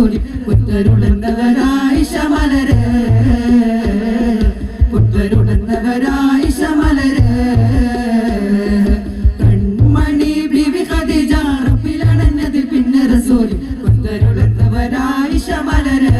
കൂടി പുത്തരുളുന്നവരായി ശമലര്. പുത്തരുളുന്നവരായി ശമലര്. പെൺമണി ബിവി കതിജാറുപ്പിലണഞ്ഞത് പിന്നെ റസൂലി പുത്തരുളുന്നവരായി ശമലര്.